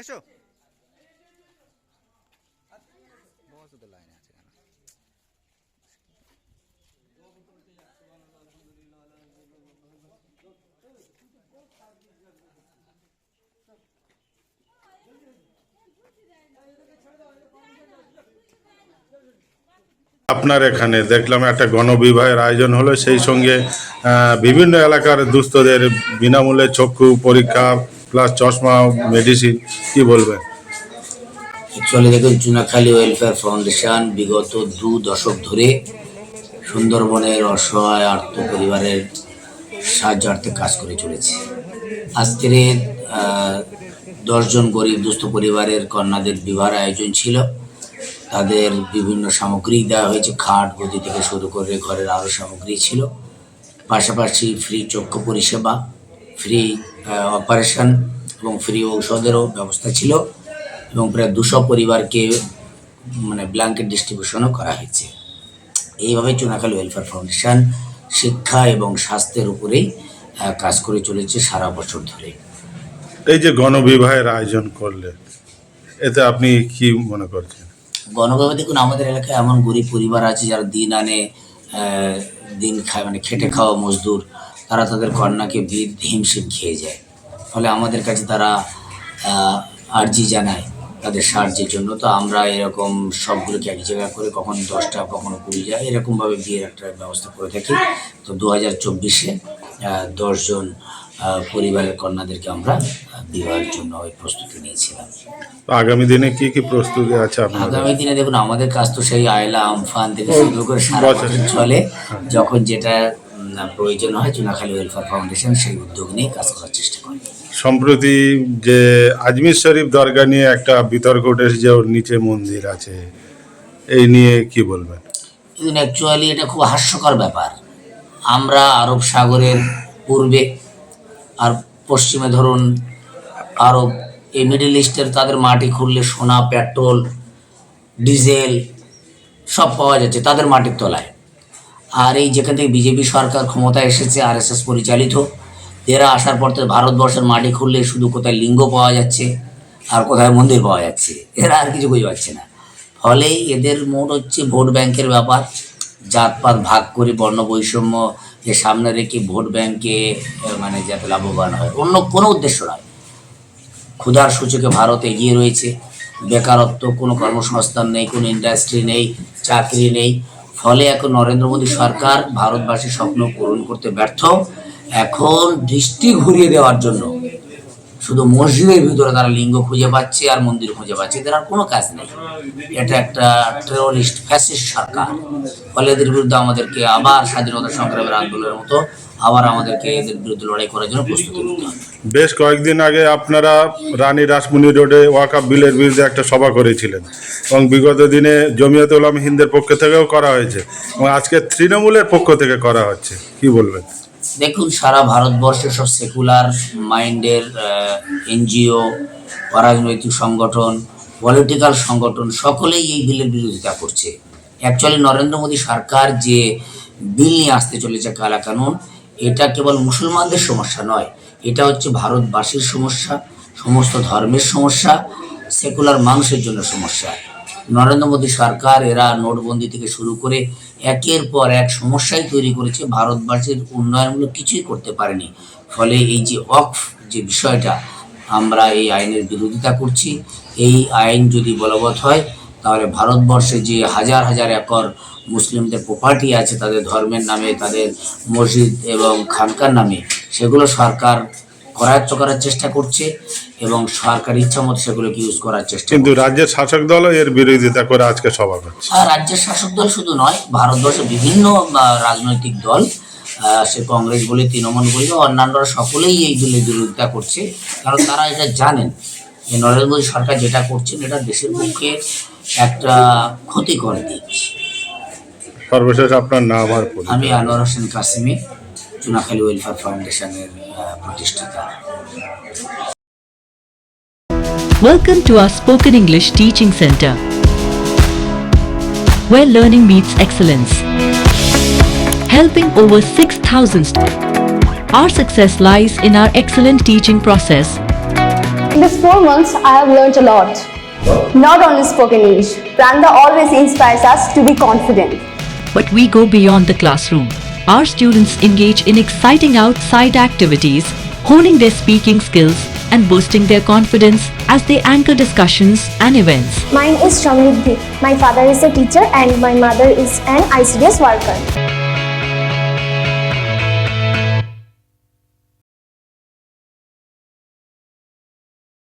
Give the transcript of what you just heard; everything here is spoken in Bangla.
এসো। আপনার এখানে দেখলাম একটা গণবিবাহের আয়োজন হলো, সেই সঙ্গে বিভিন্ন এলাকার দুস্থদের বিনামূল্যে চক্ষু পরীক্ষা প্লাস চশমা মেডিসিন কি বলবেন অ্যাকচুয়ালি দেখুন, চুনাখালী ওয়েলফেয়ার ফাউন্ডেশন বিগত দু দশক ধরে সুন্দরবনের অসহায় আর্থ পরিবারের সাহায্যার্থে কাজ করে চলেছে। আজকের দশজন গরিব দুস্থ পরিবারের কন্যাদের বিবাহের আয়োজন ছিল। তাদের বিভিন্ন সামগ্রী দেওয়া হয়েছে। খাট, গদি থেকে শুরু করে ঘরের আরও সামগ্রী ছিল। পাশাপাশি ফ্রি চক্ষু পরিষেবা ফ্রি অপারেশন এবং ফ্রি ঔষধেরও ব্যবস্থা ছিল এবং প্রায় দুশো পরিবারকে মানে ব্ল্যাঙ্কেট ডিস্ট্রিবিউশনও করা হয়েছে। এইভাবে চুনাখালী ওয়েলফেয়ার ফাউন্ডেশন শিক্ষা এবং স্বাস্থ্যের উপরেই কাজ করে চলেছে সারা বছর ধরে। এই যে গণবিবাহের আয়োজন করলেন এতে আপনি কি মনে করছেন? গণভাবে দেখুন আমাদের এলাকায় এমন গরিব পরিবার আছে যারা দিন আনে দিন খায় মানে খেটে খাওয়া মজদুর। তারা তাদের কন্যাকে বিদ হিমশিম খেয়ে যায়। ফলে আমাদের কাছে তারা আর্জি জানায় তাদের সাহায্যের জন্য। তো আমরা এরকম সবগুলোকে এক জায়গায় করে কখন দশটা কখনো কুড়ি যায় এরকমভাবে বিয়ের একটা ব্যবস্থা করে থাকি। তো দু হাজার চব্বিশে দশজন পরিবারের কন্যাদেরকে আমরা বিবাহের জন্য ওই প্রস্তুতি নিয়েছিলাম। তো আগামী দিনে কি কি প্রস্তুতি আছে আগামী দিনে দেখুন আমাদের কাজ তো সেই আয়লা আমফান থেকে শুরু করে সারা বছর। চলে। যখন যেটা প্রয়োজন হয় চুনাখালী ওয়েলফেয়ার ফাউন্ডেশন সেই উদ্যোগ নিয়ে কাজ করার চেষ্টা করে। সম্প্রতি যে আজমির শরীফ দরগা নিয়ে একটা বিতর্ক উঠেছে যে ওর নিচে মন্দির আছে এই নিয়ে কি বলবেন? কিন্তু অ্যাকচুয়ালি এটা খুব হাস্যকর ব্যাপার। আমরা আরব সাগরের পূর্বে আর পশ্চিমে ধরুন আরব এই মিডল ইস্টের তাদের মাটি খুললে সোনা পেট্রোল ডিজেল সব পাওয়া যাচ্ছে তাদের মাটির তলায়। আর এই যেখান থেকে বিজেপি সরকার ক্ষমতায় এসেছে, আরএসএস পরিচালিত, এরা আসার পর তো ভারতবর্ষের মাটি খুললে শুধু কোথায় লিঙ্গ পাওয়া যাচ্ছে আর কোথায় মন্দির পাওয়া যাচ্ছে, এরা আর কিছু বুঝতে পারছে না। ফলে এদের মোট হচ্ছে ভোট ব্যাংকের ব্যাপার, জাতপাত ভাগ করে বর্ণ বৈষম্য যে সামনে রেখে ভোট ব্যাংকে মানে যাতে লাভবান হয়, অন্য কোনো উদ্দেশ্য নয়। ক্ষুধার সূচকে ভারত এগিয়ে রয়েছে, বেকারত্ব, কোনো কর্মসংস্থান নেই, কোনো ইন্ডাস্ট্রি নেই, চাকরি নেই ফলে এখন নরেন্দ্র মোদী সরকার ভারতবাসীর স্বপ্ন পূরণ করতে ব্যর্থ। এখন দৃষ্টি ঘুরিয়ে দেওয়ার জন্য শুধু মসজিদের ভিতরে তারা লিঙ্গ খুঁজে পাচ্ছে আর মন্দির খুঁজে পাচ্ছে, এদের আর কোনো কাজ নেই। এটা একটা টেরোরিস্ট ফ্যাসিস্ট সরকার। ফলে এদের বিরুদ্ধে আমাদেরকে আবার স্বাধীনতা সংগ্রামের আন্দোলনের মতো আবার আমাদেরকে এদের বিরুদ্ধে লড়াই করার জন্য প্রস্তুতি নিতে হবে। বেশ কয়েকদিন আগে আপনারা রানী রাসমণি রোডে ওয়াকাপ বিলের বিরুদ্ধে একটা সভা করেছিলেন এবং বিগত দিনে জমিয়ত উলাম হিন্দের পক্ষ থেকেও করা হয়েছে এবং আজকে তৃণমূলের পক্ষ থেকে করা হচ্ছে। কি বলবেন? দেখুন সারা ভারতবর্ষে সব সেকুলার মাইন্ডের এনজিও রাজনৈতিক সংগঠন পলিটিক্যাল সংগঠন সকলেই এই বিলের বিরোধিতা করছে। অ্যাকচুয়ালি নরেন্দ্র মোদী সরকার যে বিল নিয়ে আসতে চলেছে কালা কানুন এটা কেবল মুসলমানদের সমস্যা নয়, এটা হচ্ছে ভারতবাসীর সমস্যা, সমস্ত ধর্মের সমস্যা, সেকুলার মানুষের জন্য সমস্যা। নরেন্দ্র মোদী সরকার এরা নোটবন্দি থেকে শুরু করে একের পর এক সমস্যাই তৈরি করেছে, ভারতবাসীর উন্নয়নমূলক কিছুই করতে পারেনি। ফলে এই যে অফ যে বিষয়টা, আমরা এই আইনের বিরোধিতা করছি। এই আইন যদি বলবৎ হয়, তাহলে ভারতবর্ষে যে হাজার হাজার একর মুসলিমদের প্রপার্টি আছে তাদের ধর্মের নামে তাদের মসজিদ এবং খানকার নামে সেগুলো সরকার করায়ত্ত করার চেষ্টা করছে এবং সরকার ইচ্ছা মতো সেগুলোকে ইউজ করার চেষ্টা কিন্তু রাজ্যের শাসক দলও এর বিরোধিতা করে আজকে সভা করছে। আর রাজ্যের শাসক দল শুধু নয় ভারতবর্ষের বিভিন্ন রাজনৈতিক দল সে কংগ্রেস বলে তৃণমূল বলে অন্যান্যরা সকলেই এই দলের বিরোধিতা করছে কারণ তারা এটা জানেন যে নরেন্দ্র মোদী সরকার যেটা করছেন এটা দেশের পক্ষে একটা ক্ষতিকর দিক সর্বশেষ আপনার নাম আর পরিচয়। আমি আনোয়ার হোসেন কাসিমি চুনাখালী ওয়েলফেয়ার ফাউন্ডেশনের আহ, প্রতিষ্ঠাতা Welcome to our spoken English teaching center, where learning meets excellence. Helping over 6,000 st- Our success lies in our excellent teaching process. In these four months, I have learned a lot. Not only spoken English, Pranda always inspires us to be confident. But we go beyond the classroom. Our students engage in exciting outside activities, honing their speaking skills and boosting their confidence as they anchor discussions and events. Mine is Shamriddhi. My father is a teacher and my mother is an ICDS worker.